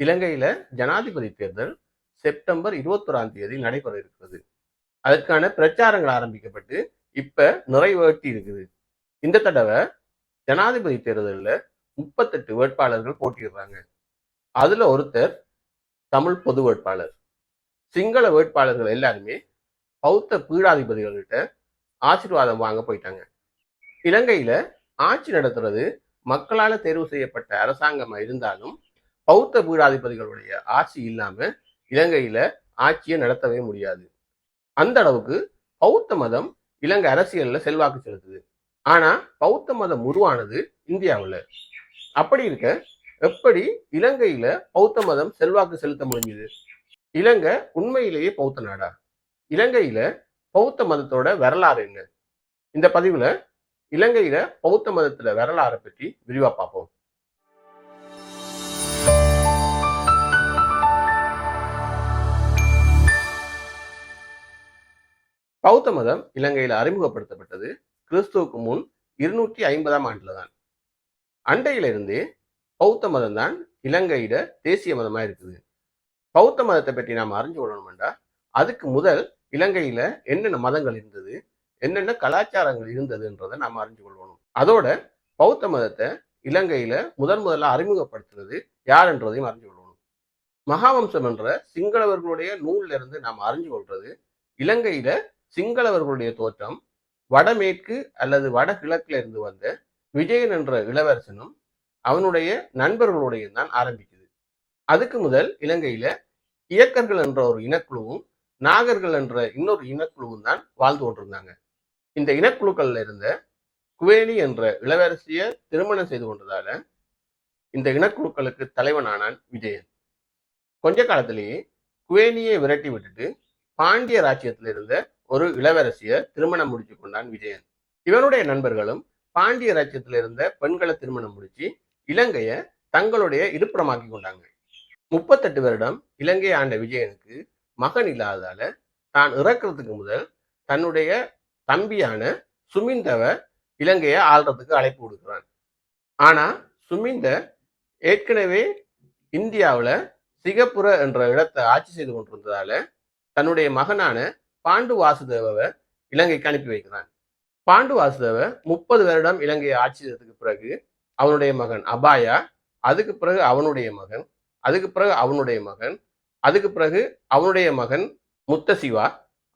இலங்கையில ஜனாதிபதி தேர்தல் செப்டம்பர் இருபத்தொராம் தேதி நடைபெற இருக்கிறது. அதற்கான பிரச்சாரங்கள் ஆரம்பிக்கப்பட்டு இப்ப நிறைவேற்றி இருக்குது. இந்த தடவை ஜனாதிபதி தேர்தலில் முப்பத்தெட்டு வேட்பாளர்கள் போட்டியிடுறாங்க. அதுல ஒருத்தர் தமிழ் பொது வேட்பாளர். சிங்கள வேட்பாளர்கள் எல்லாருமே பௌத்த பீடாதிபதிகள்கிட்ட ஆசீர்வாதம் வாங்க போயிட்டாங்க. இலங்கையில ஆட்சி நடத்துறது மக்களால தேர்வு செய்யப்பட்ட அரசாங்கமா இருந்தாலும் பௌத்த பீடாதிபதிகளுடைய ஆட்சி இல்லாம இலங்கையில ஆட்சியை நடத்தவே முடியாது. அந்த அளவுக்கு பௌத்த மதம் இலங்கை அரசியல்ல செல்வாக்கு செலுத்துது. ஆனா பௌத்த மதம் உருவானது இந்தியாவுல. அப்படி இருக்க எப்படி இலங்கையில பௌத்த மதம் செல்வாக்கு செலுத்த முடிஞ்சுது? இலங்கை உண்மையிலேயே பௌத்த நாடா? இலங்கையில பௌத்த மதத்தோட வரலாறு என்ன? இந்த பதிவுல இலங்கையில பௌத்த மதத்துல வரலாறை பற்றி விரிவா பார்ப்போம். பௌத்த மதம் இலங்கையில் அறிமுகப்படுத்தப்பட்டது கிறிஸ்துவுக்கு முன் இருநூற்றி ஐம்பதாம் ஆண்டுல தான் அண்டையிலிருந்தே பௌத்த மதம் தான் இலங்கையிட தேசிய மதமா இருக்குது. பௌத்த மதத்தை பற்றி நாம் அறிஞ்சு கொள்ளணும்டா அதுக்கு முதல் இலங்கையில என்னென்ன மதங்கள் இருந்தது என்னென்ன கலாச்சாரங்கள் இருந்ததுன்றதை நாம் அறிஞ்சு கொள்ளணும். அதோட பௌத்த மதத்தை இலங்கையில முதன் முதல்ல அறிமுகப்படுத்துறது யாருன்றதையும் அறிஞ்சு கொள்ளணும். மகாவம்சம் என்ற சிங்களவர்களுடைய நூல்ல இருந்து நாம் அறிஞ்சு கொள்றது இலங்கையில சிங்களவர்களுடைய தோற்றம் வடமேற்கு அல்லது வடகிழக்குல இருந்து வந்த விஜயன் என்ற இளவரசனும் அவனுடைய நண்பர்களுடைய தான் ஆரம்பிக்குது. அதுக்கு முதல் இலங்கையில இயக்கர்கள் என்ற ஒரு இனக்குழுவும் நாகர்கள் என்ற இன்னொரு இனக்குழுவும் தான் வாழ்ந்து கொண்டிருந்தாங்க. இந்த இனக்குழுக்கள்ல இருந்த குவேலி என்ற இளவரசிய திருமணம் செய்து கொண்டதால இந்த இனக்குழுக்களுக்கு தலைவனானான் விஜயன். கொஞ்ச காலத்திலேயே குவேலியை விரட்டி விட்டுட்டு பாண்டிய ராஜ்யத்தில் இருந்த ஒரு இளவரசியை திருமணம் முடிச்சு கொண்டான் விஜயன். இவனுடைய நண்பர்களும் பாண்டிய ராஜ்யத்தில் இருந்த பெண்களை திருமணம் முடிச்சு இலங்கையை தங்களுடைய இருப்பிடமாக்கி கொண்டாங்க. முப்பத்தெட்டு வருடம் இலங்கை ஆண்ட விஜயனுக்கு மகன் இல்லாததால தான் இறக்குறதுக்கு முதல் தன்னுடைய தம்பியான சுமிந்தவ இலங்கையை ஆள்றதுக்கு அழைப்பு கொடுக்குறான். ஆனா சுமிந்த ஏற்கனவே இந்தியாவுல சிகப்புற என்ற இடத்தை ஆட்சி செய்து கொண்டிருந்ததால தன்னுடைய மகனான பாண்டு வாசுதேவவை இலங்கைக்கு அனுப்பி வைக்கிறான். பாண்டு வாசுதேவ முப்பது வருடம் இலங்கையை ஆட்சி செய்ததுக்கு பிறகு அவனுடைய மகன் அபாயா அதுக்கு பிறகு அவனுடைய மகன் அதுக்கு பிறகு அவனுடைய மகன் அதுக்கு பிறகு அவனுடைய மகன் முத்தசிவா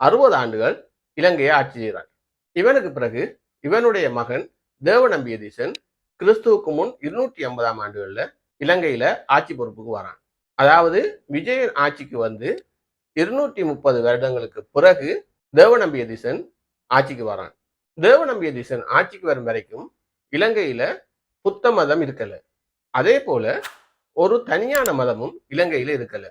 அறுபது ஆண்டுகள் இலங்கையை ஆட்சி செய்கிறான். இவனுக்கு பிறகு இவனுடைய மகன் தேவநம்பியதீசன் கிறிஸ்துவுக்கு முன் இருநூற்றி ஐம்பதாம் ஆண்டுகளில் இலங்கையில ஆட்சி பொறுப்புக்கு வரான். அதாவது விஜயன் ஆட்சிக்கு வந்து இருநூற்றி முப்பது வருடங்களுக்கு பிறகு தேவநம்பிய திசன் ஆட்சிக்கு வரான். தேவநம்பியதீசன் ஆட்சிக்கு வரும் வரைக்கும் இலங்கையில புத்த மதம் இருக்கல. அதே போல ஒரு தனியான மதமும் இலங்கையில இருக்கல.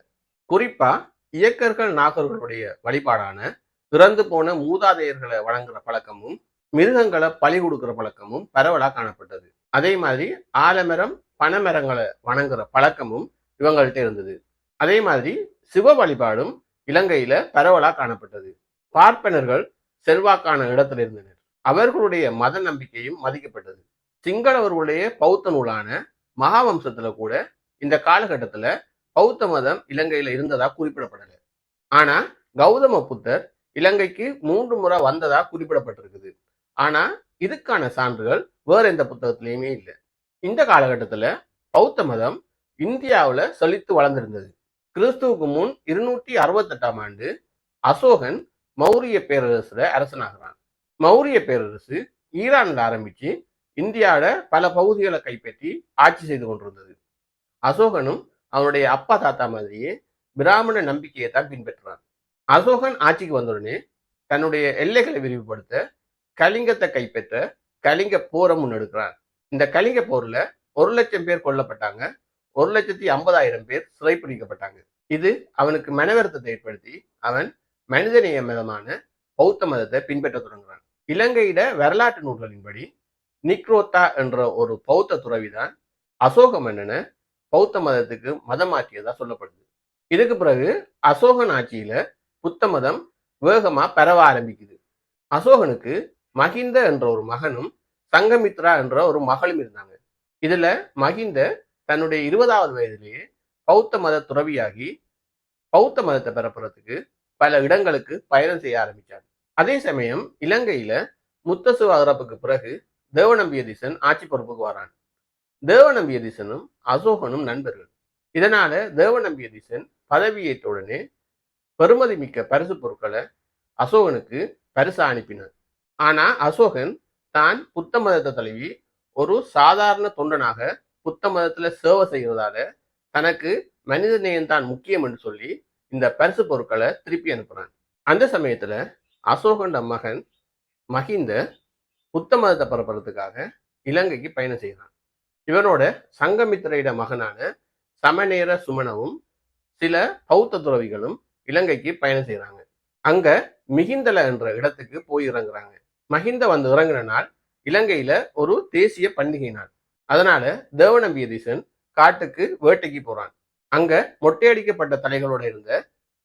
குறிப்பா இயக்கர்கள் நாகர்களுடைய வழிபாடான பிறந்து போன மூதாதையர்களை வழங்குற பழக்கமும் மிருகங்களை பழி கொடுக்குற பழக்கமும் பரவலா காணப்பட்டது. அதே மாதிரி ஆலமரம் பனைமரங்களை வணங்குற பழக்கமும் இவங்கள்ட்ட இருந்தது. அதே மாதிரி சிவ வழிபாடும் இலங்கையில பரவலா காணப்பட்டது. பார்ப்பனர்கள் செல்வாக்கான இடத்தில் இருந்தனர். அவர்களுடைய மத நம்பிக்கையும் மதிக்கப்பட்டது. சிங்களவர்களுடைய பௌத்த நூலான மகாவம்சத்துல கூட இந்த காலகட்டத்துல பௌத்த மதம் இலங்கையில இருந்ததா குறிப்பிடப்படல. ஆனா கௌதம புத்தர் இலங்கைக்கு மூன்று முறை வந்ததா குறிப்பிடப்பட்டிருக்குது. ஆனா இதுக்கான சான்றுகள் வேற எந்த புத்தகத்திலையுமே இல்லை. இந்த காலகட்டத்துல பௌத்த மதம் இந்தியாவுல செழித்து வளர்ந்திருந்தது. கிறிஸ்துவுக்கு முன் இருநூற்றி அறுபத்தெட்டாம் ஆண்டு அசோகன் மௌரிய பேரரசுல அரசனாகிறான். மௌரிய பேரரசு ஈரான்ல ஆரம்பிச்சு இந்தியாவில பல பகுதிகளை கைப்பற்றி ஆட்சி செய்து கொண்டிருந்தது. அசோகனும் அவனுடைய அப்பா தாத்தா மாதிரியே பிராமண நம்பிக்கையை தான் பின்பற்றுறான் அசோகன் ஆட்சிக்கு வந்தவுடனே தன்னுடைய எல்லைகளை விரிவுபடுத்த கலிங்கத்தை கைப்பற்ற கலிங்க போரை முன்னெடுக்கிறான். இந்த கலிங்க போர்ல ஒரு லட்சம் பேர் கொல்லப்பட்டாங்க. ஒரு லட்சத்தி ஐம்பதாயிரம் பேர் சிறைப்பிடிக்கப்பட்டாங்க இது அவனுக்கு மனவருத்தத்தை ஏற்படுத்தி அவன் மனிதநேய மதமான பௌத்த மதத்தை பின்பற்ற தொடங்குறான். இலங்கையிட வரலாற்று நூல்களின்படி நிக்ரோத்தா என்ற ஒரு பௌத்த துறவிதான் அசோக மன்னனை பௌத்த மதத்துக்கு மதம் மாற்றியதா சொல்லப்படுது. இதுக்கு பிறகு அசோகன் ஆட்சியில புத்த மதம் வேகமா பரவ ஆரம்பிக்குது. அசோகனுக்கு மகிந்த என்ற ஒரு மகனும் சங்கமித்ரா என்ற ஒரு மகளும் இருந்தாங்க. இதுல மகிந்த தன்னுடைய இருபதாவது வயதிலேயே பௌத்த மத துறவியாகி பௌத்த மதத்தை பெறப்புறதுக்கு பல இடங்களுக்கு பயணம் செய்ய ஆரம்பிச்சார். அதே சமயம் இலங்கையில முத்தசு அகரப்புக்கு பிறகு தேவநம்பியதீசன் ஆட்சி பொறுப்புக்கு வரான். தேவநம்பியதீசனும் அசோகனும் நண்பர்கள். இதனால தேவநம்பியதீசன் பதவியேற்ற உடனே பெருமதி மிக்க பரிசு பொருட்களை அசோகனுக்கு பரிசா அனுப்பினார். ஆனா அசோகன் தான் புத்த மதத்தை தழுவி ஒரு சாதாரண தொண்டனாக புத்த மதத்துல சேவை செய்யறதால தனக்கு மனித நேயம் தான் முக்கியம் என்று சொல்லி இந்த பரிசு பொருட்களை திருப்பி அனுப்புறான் அந்த சமயத்துல அசோகண்ட மகன் மஹிந்த புத்த மதத்தை பரப்புறதுக்காக இலங்கைக்கு பயணம் செய்கிறான். இவனோட சங்கமித்திரையிட மகனான சமநேர சுமணவும் சில பௌத்த துறவிகளும் இலங்கைக்கு பயணம் செய்கிறாங்க அங்க மிகிந்தல என்ற இடத்துக்கு போய் இறங்குறாங்க. மஹிந்த வந்து இறங்குன நாள் இலங்கையில ஒரு தேசிய பண்டிகை நாள். அதனால தேவநம்பியதீசன் காட்டுக்கு வேட்டைக்கு போறான். அங்க மொட்டையடிக்கப்பட்ட தலைகளோட இருந்த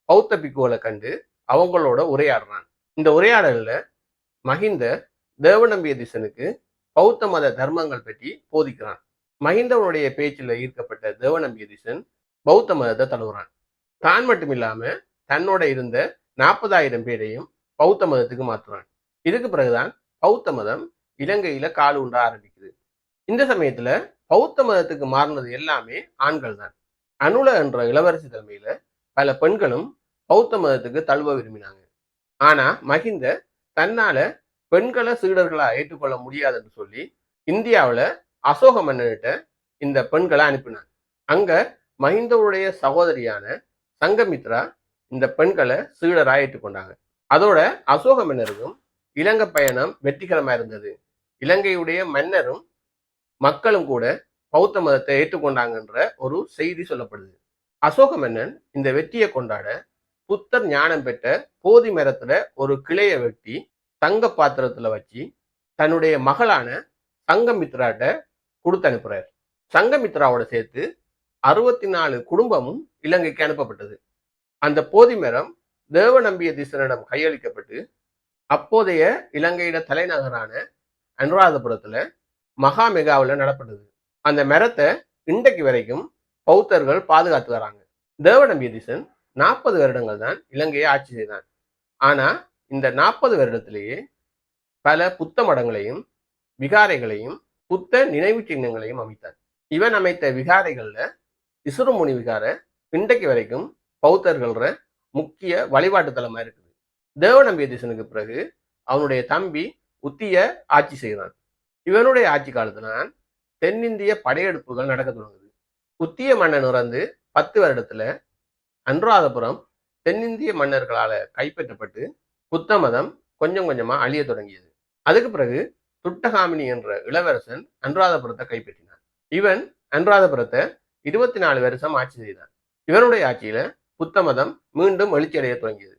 பௌத்த பிக்குகளை கண்டு அவங்களோட உரையாடுறான். இந்த உரையாடல்ல மஹிந்த தேவநம்பியதீசனுக்கு பௌத்த மத தர்மங்கள் பற்றி போதிக்கிறான். மஹிந்தவனுடைய பேச்சில் ஈர்க்கப்பட்ட தேவநம்பியதீசன் பௌத்த மதத்தை தழுவுறான். தான் மட்டும் இல்லாம தன்னோட இருந்த நாற்பதாயிரம் பேரையும் பௌத்த மதத்துக்கு மாத்துறான் இதுக்கு பிறகுதான் பௌத்த மதம் இலங்கையில கால் உண்ட ஆரம்பிக்குது. இந்த சமயத்துல பௌத்த மதத்துக்கு மாறினது எல்லாமே ஆண்கள் தான் அனுல என்ற இளவரசி தலைமையில பல பெண்களும் பௌத்த மதத்துக்கு தழுவ விரும்பினாங்க. ஆனா மஹிந்த தன்னால பெண்களை சீடர்களா ஏற்றுக்கொள்ள முடியாதுன்னு சொல்லி இந்தியாவுல அசோக மன்னன்கிட்ட இந்த பெண்களை அனுப்பினார் அங்க மஹிந்தவுடைய சகோதரியான சங்கமித்ரா இந்த பெண்களை சீடராக ஏற்றுக்கொண்டாங்க. அதோட அசோக மன்னருக்கும் இலங்கை பயணம் வெற்றிகரமா இருந்தது. இலங்கையுடைய மன்னரும் மக்களும் கூட பௌத்த மதத்தை ஏற்றுக்கொண்டாங்கன்ற ஒரு செய்தி சொல்லப்படுது. அசோக மன்னன் இந்த வெற்றியை கொண்டாட புத்தர் ஞானம் பெற்ற போதி மரத்துல ஒரு கிளையை வெட்டி தங்க பாத்திரத்துல வச்சு தன்னுடைய மகளான சங்கமித்ராட்ட கொடுத்து அனுப்புறாரு. சங்கமித்ராவோட சேர்த்து அறுபத்தி நாலு குடும்பமும் இலங்கைக்கு அனுப்பப்பட்டது. அந்த போதி மரம் தேவநம்பிய தீசனிடம் கையளிக்கப்பட்டு அப்போதைய இலங்கையிட தலைநகரான அனுராதபுரத்துல மகா மெகாவில் நடப்பட்டது. அந்த மரத்தை இன்றைக்கு வரைக்கும் பௌத்தர்கள் பாதுகாத்து வராங்க. தேவநம்பியதீசன் நாற்பது வருடங்கள் தான் இலங்கையை ஆட்சி செய்தான். ஆனா இந்த நாற்பது வருடத்திலேயே பல புத்த மடங்களையும் விகாரைகளையும் புத்த நினைவு சின்னங்களையும் அமைத்தார். இவன் அமைத்த விகாரைகள்ல இசுரமுனி விகார இன்றைக்கு வரைக்கும் பௌத்தர்கள முக்கிய வழிபாட்டு தலமா இருக்குது. தேவநம்பியதீசனுக்கு பிறகு அவனுடைய தம்பி உத்திய ஆட்சி செய்கிறான் இவனுடைய ஆட்சி காலத்துல தென்னிந்திய படையெடுப்புகள் நடக்க தொடங்குது. புத்திய மன்னன் இறந்து பத்து வருடத்துல அனுராதபுரம் தென்னிந்திய மன்னர்களால கைப்பற்றப்பட்டு புத்த மதம் கொஞ்சம் கொஞ்சமா அழிய தொடங்கியது. அதுக்கு பிறகு துட்டகாமினி என்ற இளவரசன் அனுராதபுரத்தை கைப்பற்றினான். இவன் அனுராதபுரத்தை இருபத்தி நாலு வருஷம் ஆட்சி செய்தான். இவனுடைய ஆட்சியில புத்த மதம் மீண்டும் எழுச்சியடைய தொடங்கியது.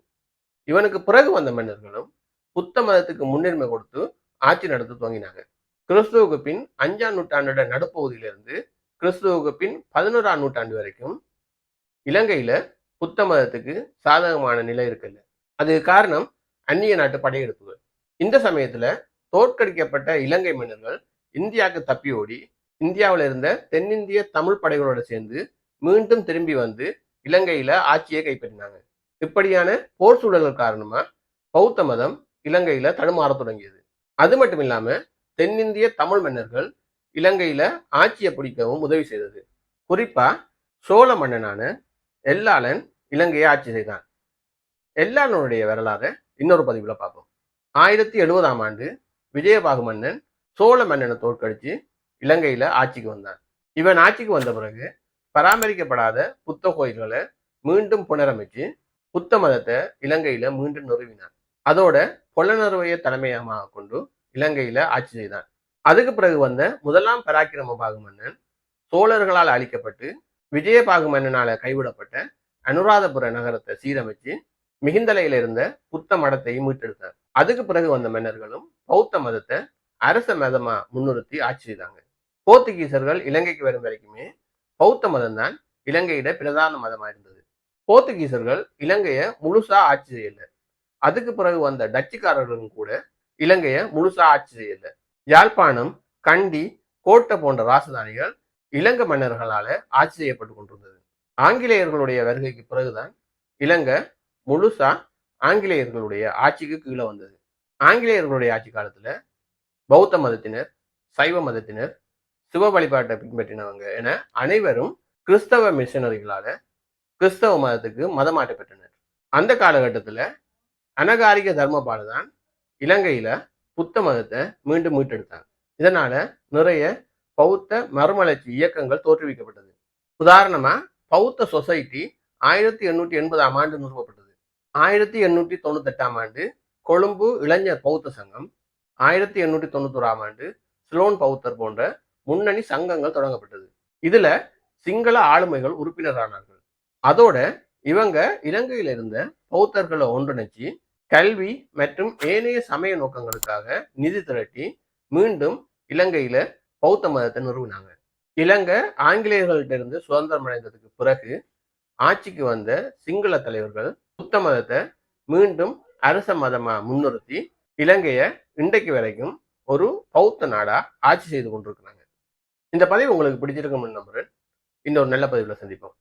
இவனுக்கு பிறகு வந்த மன்னர்களும் புத்த மதத்துக்கு முன்னுரிமை கொடுத்து ஆட்சி நடத்த துவங்கினாங்க கிறிஸ்துவுக்கு பின் அஞ்சாம் நூற்றாண்டோட நடுப்பகுதியிலிருந்து கிறிஸ்துவுக்கு பின் பதினோராம் நூற்றாண்டு வரைக்கும் இலங்கையில புத்த மதத்துக்கு சாதகமான நிலை இருக்குல்ல. அதுக்கு காரணம் அந்நிய நாட்டு படையெடுப்புகள். இந்த சமயத்துல தோற்கடிக்கப்பட்ட இலங்கை மன்னர்கள் இந்தியாவுக்கு தப்பி ஓடி இந்தியாவில் இருந்த தென்னிந்திய தமிழ் படைகளோட சேர்ந்து மீண்டும் திரும்பி வந்து இலங்கையில ஆட்சியை கைப்பற்றினாங்க. இப்படியான போர் சூழல்கள் காரணமா பௌத்த மதம் இலங்கையில தடுமாற தொடங்கியது. அது மட்டும் இல்லாம தென்னிந்திய தமிழ் மன்னர்கள் இலங்கையில ஆட்சியை பிடிக்கவும் உதவி செய்தது. குறிப்பா சோழ மன்னனான எல்லாளன் இலங்கையை ஆட்சி செய்தான். எல்லாளனுடைய வரலாறு இன்னொரு பதிவுல பார்ப்போம். ஆயிரத்தி எழுபதாம் ஆண்டு விஜயபாகு மன்னன் சோழ மன்னனை தோற்கடிச்சு இலங்கையில ஆட்சிக்கு வந்தான். இவன் ஆட்சிக்கு வந்த பிறகு பராமரிக்கப்படாத புத்த கோயில்களை மீண்டும் புனரமைச்சு புத்த மதத்தை இலங்கையில மீண்டும் நிறுவினான். அதோட பொலனறுவையை தலைமையமாக கொண்டு இலங்கையில ஆட்சி செய்தான். அதுக்கு பிறகு வந்த முதலாம் பராக்கிரம பாகு மன்னன் சோழர்களால் அழிக்கப்பட்டு விஜயபாகு மன்னனால கைவிடப்பட்ட அனுராதபுர நகரத்தை சீரமைச்சு மிகுந்தலையில இருந்த புத்த மடத்தையும் மீட்டெடுத்தார். அதுக்கு பிறகு வந்த மன்னர்களும் பௌத்த மதத்தை அரச மதமா முன்னிறுத்தி ஆட்சி செய்தாங்க. போர்த்துகீசர்கள் இலங்கைக்கு வரும் வரைக்குமே பௌத்த மதம் தான் இலங்கையிட பிரதான மதமா இருந்தது. போர்த்துகீசர்கள் இலங்கையை முழுசா ஆட்சி செய்யல. அதுக்கு பிறகு வந்த டச்சுக்காரர்களும் கூட இலங்கையை முழுசா ஆட்சி செய்யல. யாழ்ப்பாணம் கண்டி கோட்டை போன்ற ராசதானிகள் இலங்கை மன்னர்களால ஆட்சி செய்யப்பட்டு கொண்டிருந்தது. ஆங்கிலேயர்களுடைய வருகைக்கு பிறகுதான் இலங்கை முழுசா ஆங்கிலேயர்களுடைய ஆட்சிக்கு கீழே வந்தது. ஆங்கிலேயர்களுடைய ஆட்சி காலத்துல பௌத்த மதத்தினர் சைவ மதத்தினர் சிவ வழிபாட்டை பின்பற்றினவங்க என அனைவரும் கிறிஸ்தவ மிஷனரிகளால கிறிஸ்தவ மதத்துக்கு மதமாட்ட பெற்றனர் அந்த காலகட்டத்துல அனகாரிக தர்மபாடு தான் இலங்கையில புத்த மதத்தை மீண்டும் மீட்டெடுத்தாங்க. இதனால நிறைய பௌத்த மறுமலர்ச்சி இயக்கங்கள் தோற்றுவிக்கப்பட்டது. உதாரணமா பௌத்த சொசைட்டி ஆயிரத்தி எண்ணூற்றி எண்பதாம் ஆண்டு நிறுவப்பட்டது. ஆயிரத்தி எண்ணூற்றி தொண்ணூத்தெட்டாம் ஆண்டு கொழும்பு இளைஞர் பௌத்த சங்கம் ஆயிரத்தி எண்ணூற்றி தொண்ணூத்தோராம் ஆண்டு சிலோன் பௌத்தர் போன்ற முன்னணி சங்கங்கள் தொடங்கப்பட்டது. இதுல சிங்கள ஆளுமைகள் உறுப்பினரானார்கள். அதோட இவங்க இலங்கையில இருந்த பௌத்தர்களை ஒன்றிணைச்சு கல்வி மற்றும் ஏனைய சமய நோக்கங்களுக்காக நிதி திரட்டி மீண்டும் இலங்கையில பௌத்த மதத்தை நிறுவினாங்க. இலங்கை ஆங்கிலேயர்கள்ட்ட இருந்து சுதந்திரம் அடைந்ததுக்கு பிறகு ஆட்சிக்கு வந்த சிங்கள தலைவர்கள் புத்த மதத்தை மீண்டும் அரச மதமா முன்னிறுத்தி இலங்கைய இன்றைக்கு வரைக்கும் ஒரு பௌத்த நாடா ஆட்சி செய்து கொண்டிருக்கிறாங்க. இந்த பதிவு உங்களுக்கு பிடிச்சிருக்கும்னு நம்புறேன். இன்னொரு நல்ல பதிவுல சந்திப்போம்.